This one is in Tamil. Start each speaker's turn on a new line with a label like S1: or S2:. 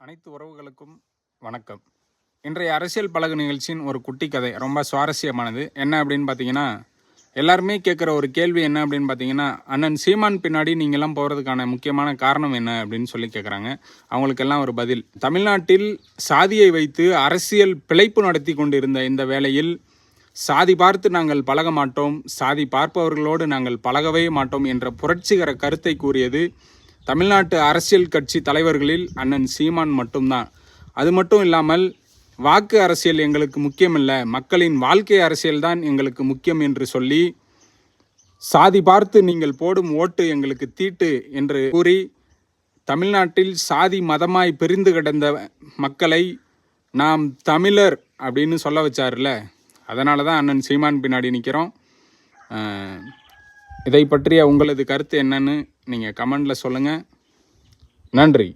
S1: அனைத்து உறவுகளுக்கும் வணக்கம். இன்றைய அரசியல் பழகு நிகழ்ச்சியின் ஒரு குட்டி கதை ரொம்ப சுவாரஸ்யமானது. என்ன அப்படின்னு பார்த்தீங்கன்னா எல்லாருமே கேட்குற ஒரு கேள்வி என்ன அப்படின்னு பார்த்தீங்கன்னா அண்ணன் சீமான் பின்னாடி நீங்கள்லாம் போகிறதுக்கான முக்கியமான காரணம் என்ன அப்படின்னு சொல்லி கேட்குறாங்க அவங்களுக்கெல்லாம் ஒரு பதில். தமிழ்நாட்டில் சாதியை வைத்து அரசியல் பிழைப்பு நடத்தி கொண்டிருந்த இந்த வேளையில் சாதி பார்த்து நாங்கள் பழக மாட்டோம் சாதி பார்ப்பவர்களோடு நாங்கள் பழகவே மாட்டோம் என்ற புரட்சிகர கருத்தை கூறியது தமிழ்நாட்டு அரசியல் கட்சி தலைவர்களில் அண்ணன் சீமான் மட்டும்தான். அது மட்டும் இல்லாமல் வாக்கு அரசியல் எங்களுக்கு முக்கியமில்லை. மக்களின் வாழ்க்கை அரசியல் தான் எங்களுக்கு முக்கியம் என்று சொல்லி சாதி பார்த்து நீங்கள் போடும் ஓட்டு எங்களுக்கு தீட்டு என்று கூறி தமிழ்நாட்டில் சாதி மதமாய் பிரிந்து கிடந்த மக்களை நாம் தமிழர் அப்படின்னு சொல்ல வச்சார்ல. அதனால தான் அண்ணன் சீமான் பின்னாடி நிற்கிறோம் இதை பற்றிய உங்களது கருத்து என்னன்னு நீங்கள் கமெண்டில் சொல்லுங்கள் நன்றி.